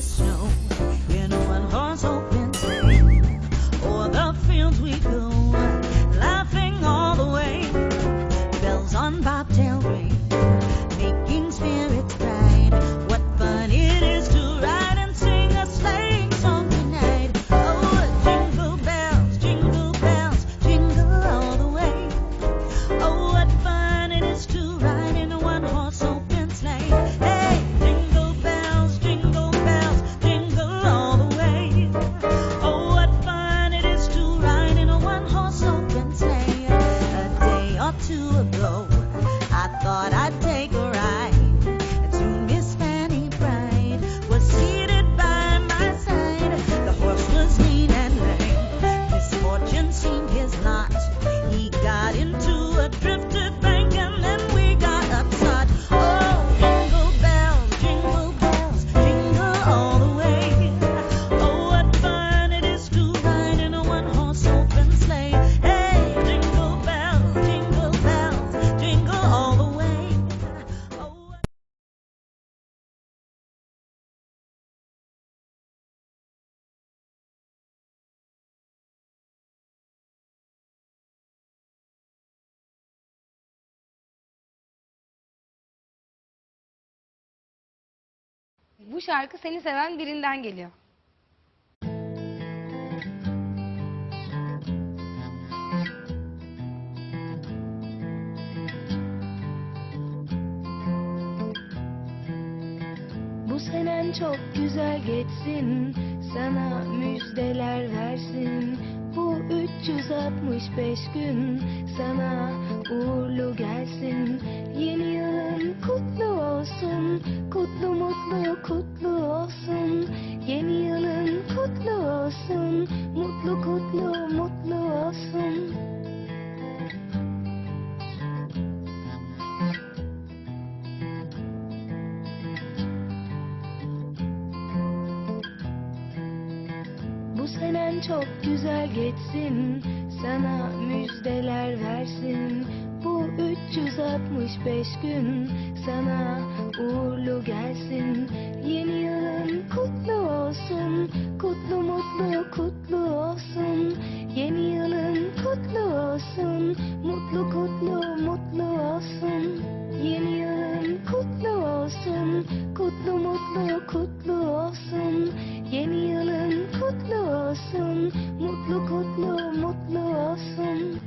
the snow. You know, one horse open. Bu şarkı seni seven birinden geliyor. Bu senen çok güzel geçsin, sana müjdeler versin. Bu 365 gün sana uğurlu gelsin. Yeni yılın kutlu senen çok güzel geçsin Sana müjdeler versin. Bu 365 gün Sana uğurlu gelsin. Yeni yılın kutlu olsun Kutlu mutlu kutlu olsun. Yeni yılın kutlu olsun Mutlu kutlu mutlu olsun. Yeni yılın kutlu olsun Kutlu mutlu kutlu olsun. Mutlu kutlu mutlu olsun.